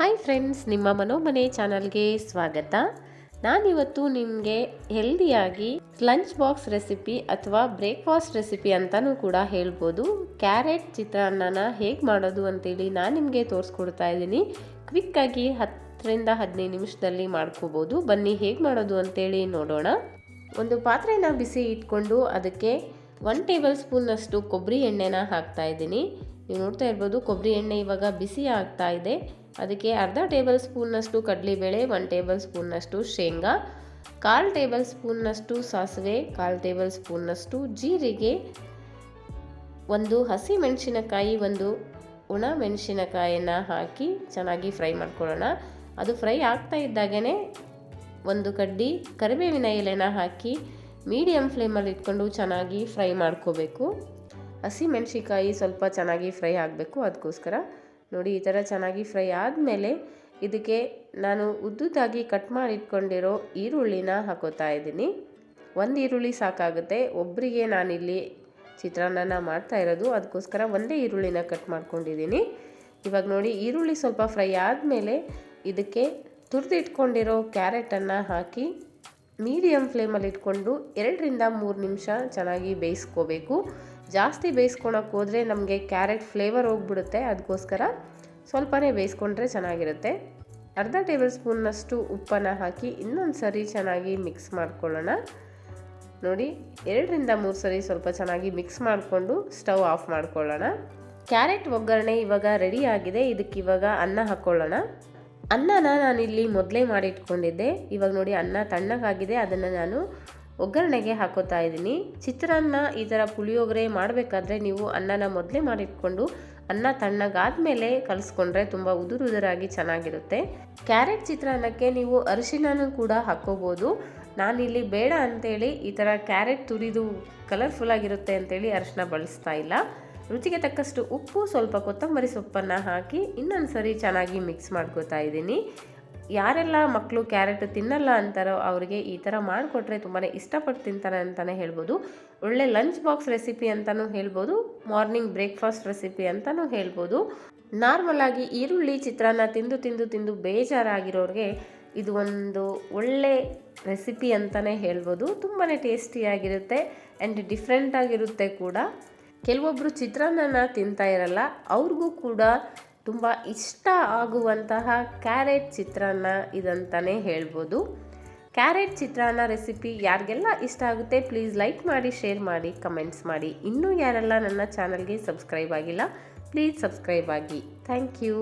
Hi friends ನಿಮ್ಮ ಮನೋಮನೆ ಚಾನಲ್ಗೆ ಸ್ವಾಗತ. ನಾನಿವತ್ತು ನಿಮಗೆ ಹೆಲ್ದಿಯಾಗಿ ಲಂಚ್ ಬಾಕ್ಸ್ ರೆಸಿಪಿ ಅಥವಾ ಬ್ರೇಕ್ಫಾಸ್ಟ್ ರೆಸಿಪಿ ಅಂತಲೂ ಕೂಡ ಹೇಳ್ಬೋದು. ಕ್ಯಾರೆಟ್ ಚಿತ್ರಾನ್ನನ ಹೇಗೆ ಮಾಡೋದು ಅಂತೇಳಿ ನಾನು ನಿಮಗೆ ತೋರಿಸ್ಕೊಡ್ತಾ ಇದ್ದೀನಿ. ಕ್ವಿಕ್ಕಾಗಿ ಹತ್ತರಿಂದ ಹದಿನೈದು ನಿಮಿಷದಲ್ಲಿ ಮಾಡ್ಕೋಬೋದು. ಬನ್ನಿ ಹೇಗೆ ಮಾಡೋದು ಅಂತೇಳಿ ನೋಡೋಣ. ಒಂದು ಪಾತ್ರೆನ ಬಿಸಿ ಇಟ್ಕೊಂಡು ಅದಕ್ಕೆ ಒನ್ ಟೇಬಲ್ ಸ್ಪೂನ್ನಷ್ಟು ಕೊಬ್ಬರಿ ಎಣ್ಣೆನ ಹಾಕ್ತಾ ಇದ್ದೀನಿ. ನೀವು ನೋಡ್ತಾ ಇರ್ಬೋದು ಕೊಬ್ಬರಿ ಎಣ್ಣೆ ಇವಾಗ ಬಿಸಿ ಆಗ್ತಾ ಇದೆ. ಅದಕ್ಕೆ ಅರ್ಧ ಟೇಬಲ್ ಸ್ಪೂನ್ನಷ್ಟು ಕಡಲೆಬೇಳೆ ಒನ್ ಟೇಬಲ್ ಸ್ಪೂನ್ನಷ್ಟು ಶೇಂಗಾ, ಕಾಲು ಟೇಬಲ್ ಸ್ಪೂನ್ನಷ್ಟು ಸಾಸಿವೆ, ಕಾಲು ಟೇಬಲ್ ಸ್ಪೂನ್ನಷ್ಟು ಜೀರಿಗೆ, ಒಂದು ಹಸಿ ಮೆಣಸಿನಕಾಯಿ ಒಂದು ಒಣ ಮೆಣಸಿನಕಾಯಿನ ಹಾಕಿ ಚೆನ್ನಾಗಿ ಫ್ರೈ ಮಾಡ್ಕೊಳ್ಳೋಣ. ಅದು ಫ್ರೈ ಆಗ್ತಾ ಇದ್ದಾಗೇ ಒಂದು ಕಡ್ಡಿ ಕರಿಬೇವಿನ ಎಲೆನ ಹಾಕಿ ಮೀಡಿಯಮ್ ಫ್ಲೇಮಲ್ಲಿ ಇಟ್ಕೊಂಡು ಚೆನ್ನಾಗಿ ಫ್ರೈ ಮಾಡ್ಕೋಬೇಕು. ಹಸಿ ಮೆಣಸಿಕಾಯಿ ಸ್ವಲ್ಪ ಚೆನ್ನಾಗಿ ಫ್ರೈ ಆಗಬೇಕು, ಅದಕ್ಕೋಸ್ಕರ ನೋಡಿ, ಈ ಥರ ಚೆನ್ನಾಗಿ ಫ್ರೈ ಆದಮೇಲೆ ಇದಕ್ಕೆ ನಾನು ಉದ್ದುದಾಗಿ ಕಟ್ ಮಾಡಿಟ್ಕೊಂಡಿರೋ ಈರುಳ್ಳಿನ ಹಾಕೋತಾ ಇದ್ದೀನಿ. ಒಂದು ಈರುಳ್ಳಿ ಸಾಕಾಗುತ್ತೆ. ಒಬ್ಬರಿಗೆ ನಾನಿಲ್ಲಿ ಚಿತ್ರಾನ್ನನ ಮಾಡ್ತಾ ಇರೋದು ಅದಕ್ಕೋಸ್ಕರ ಒಂದೇ ಈರುಳ್ಳಿನ ಕಟ್ ಮಾಡ್ಕೊಂಡಿದ್ದೀನಿ. ಇವಾಗ ನೋಡಿ, ಈರುಳ್ಳಿ ಸ್ವಲ್ಪ ಫ್ರೈ ಆದಮೇಲೆ ಇದಕ್ಕೆ ತುರಿದಿಟ್ಕೊಂಡಿರೋ ಕ್ಯಾರೆಟನ್ನು ಹಾಕಿ ಮೀಡಿಯಮ್ ಫ್ಲೇಮಲ್ಲಿ ಇಟ್ಕೊಂಡು ಎರಡರಿಂದ ಮೂರು ನಿಮಿಷ ಚೆನ್ನಾಗಿ ಬೇಯಿಸ್ಕೋಬೇಕು. ಜಾಸ್ತಿ ಬೇಯಿಸ್ಕೊಳಕ್ಕೆ ಹೋದರೆ ನಮಗೆ ಕ್ಯಾರೆಟ್ ಫ್ಲೇವರ್ ಹೋಗ್ಬಿಡುತ್ತೆ. ಅದಕ್ಕೋಸ್ಕರ ಸ್ವಲ್ಪನೇ ಬೇಯಿಸ್ಕೊಂಡ್ರೆ ಚೆನ್ನಾಗಿರುತ್ತೆ. ಅರ್ಧ ಟೇಬಲ್ ಸ್ಪೂನ್ನಷ್ಟು ಉಪ್ಪನ್ನು ಹಾಕಿ ಇನ್ನೊಂದು ಸರಿ ಚೆನ್ನಾಗಿ ಮಿಕ್ಸ್ ಮಾಡ್ಕೊಳ್ಳೋಣ. ನೋಡಿ, ಎರಡರಿಂದ ಮೂರು ಸರಿ ಸ್ವಲ್ಪ ಚೆನ್ನಾಗಿ ಮಿಕ್ಸ್ ಮಾಡಿಕೊಂಡು ಸ್ಟವ್ ಆಫ್ ಮಾಡ್ಕೊಳ್ಳೋಣ. ಕ್ಯಾರೆಟ್ ಒಗ್ಗರಣೆ ಇವಾಗ ರೆಡಿ ಆಗಿದೆ. ಇದಕ್ಕೆ ಇವಾಗ ಅನ್ನ ಹಾಕ್ಕೊಳ್ಳೋಣ ಅನ್ನನ ನಾನಿಲ್ಲಿ ಮೊದಲೇ ಮಾಡಿಟ್ಕೊಂಡಿದ್ದೆ. ಇವಾಗ ನೋಡಿ, ಅನ್ನ ತಣ್ಣಗಾಗಿದೆ. ಅದನ್ನು ನಾನು ಒಗ್ಗರಣೆಗೆ ಹಾಕೋತಾ ಇದ್ದೀನಿ. ಚಿತ್ರಾನ್ನ ಈ ಥರ ಪುಳಿಯೋಗರೆ ಮಾಡಬೇಕಾದ್ರೆ ನೀವು ಅನ್ನನ ಮೊದಲೇ ಮಾಡಿಟ್ಕೊಂಡು ಅನ್ನ ತಣ್ಣಗಾದ ಮೇಲೆ ಕಲಿಸ್ಕೊಂಡ್ರೆ ತುಂಬ ಉದುರು ಉದುರಾಗಿ ಚೆನ್ನಾಗಿರುತ್ತೆ. ಕ್ಯಾರೆಟ್ ಚಿತ್ರಾನ್ನಕ್ಕೆ ನೀವು ಅರಿಶಿನೂ ಕೂಡ ಹಾಕ್ಕೋಬೋದು. ನಾನಿಲ್ಲಿ ಬೇಡ ಅಂತೇಳಿ ಈ ಥರ ಕ್ಯಾರೆಟ್ ತುರಿದು ಕಲರ್ಫುಲ್ ಆಗಿರುತ್ತೆ ಅಂತೇಳಿ ಅರಿಶಿನ ಬಳಸ್ತಾ ಇಲ್ಲ. ರುಚಿಗೆ ತಕ್ಕಷ್ಟು ಉಪ್ಪು, ಸ್ವಲ್ಪ ಕೊತ್ತಂಬರಿ ಸೊಪ್ಪನ್ನು ಹಾಕಿ ಇನ್ನೊಂದು ಸರಿ ಚೆನ್ನಾಗಿ ಮಿಕ್ಸ್ ಮಾಡ್ಕೋತಾ ಇದ್ದೀನಿ. ಯಾರೆಲ್ಲ ಮಕ್ಕಳು ಕ್ಯಾರೆಟ್ ತಿನ್ನಲ್ಲ ಅಂತಾರೋ ಅವರಿಗೆ ಈ ಥರ ಮಾಡಿಕೊಟ್ರೆ ತುಂಬಾ ಇಷ್ಟಪಟ್ಟು ತಿಂತಾರೆ ಅಂತಲೇ ಹೇಳ್ಬೋದು. ಒಳ್ಳೆ ಲಂಚ್ ಬಾಕ್ಸ್ ರೆಸಿಪಿ ಅಂತಲೂ ಹೇಳ್ಬೋದು ಮಾರ್ನಿಂಗ್ ಬ್ರೇಕ್ಫಾಸ್ಟ್ ರೆಸಿಪಿ ಅಂತಲೂ ಹೇಳ್ಬೋದು. ನಾರ್ಮಲಾಗಿ ಈರುಳ್ಳಿ ಚಿತ್ರಾನ್ನ ತಿಂದು ತಿಂದು ತಿಂದು ಬೇಜಾರಾಗಿರೋರಿಗೆ ಇದು ಒಂದು ಒಳ್ಳೆ ರೆಸಿಪಿ ಅಂತಲೇ ಹೇಳ್ಬೋದು. ತುಂಬಾ ಟೇಸ್ಟಿಯಾಗಿರುತ್ತೆ ಆ್ಯಂಡ್ ಡಿಫ್ರೆಂಟಾಗಿರುತ್ತೆ ಕೂಡ. ಕೆಲವೊಬ್ಬರು ಚಿತ್ರಾನ್ನನ ತಿಂತಾ ಇರಲ್ಲ, ಅವ್ರಿಗೂ ಕೂಡ ತುಂಬ ಇಷ್ಟ ಆಗುವಂತಹ ಕ್ಯಾರೆಟ್ ಚಿತ್ರಾನ್ನ ಇದಂತಲೇ ಹೇಳ್ಬೋದು. ಕ್ಯಾರೆಟ್ ಚಿತ್ರಾನ್ನ ರೆಸಿಪಿ ಯಾರಿಗೆಲ್ಲ ಇಷ್ಟ ಆಗುತ್ತೆ ಪ್ಲೀಸ್ ಲೈಕ್ ಮಾಡಿ, ಶೇರ್ ಮಾಡಿ, ಕಮೆಂಟ್ಸ್ ಮಾಡಿ. ಇನ್ನೂ ಯಾರೆಲ್ಲ ನನ್ನ ಚಾನಲ್ಗೆ ಸಬ್ಸ್ಕ್ರೈಬ್ ಆಗಿಲ್ಲ, ಪ್ಲೀಸ್ ಸಬ್ಸ್ಕ್ರೈಬ್ ಆಗಿ. Thank you.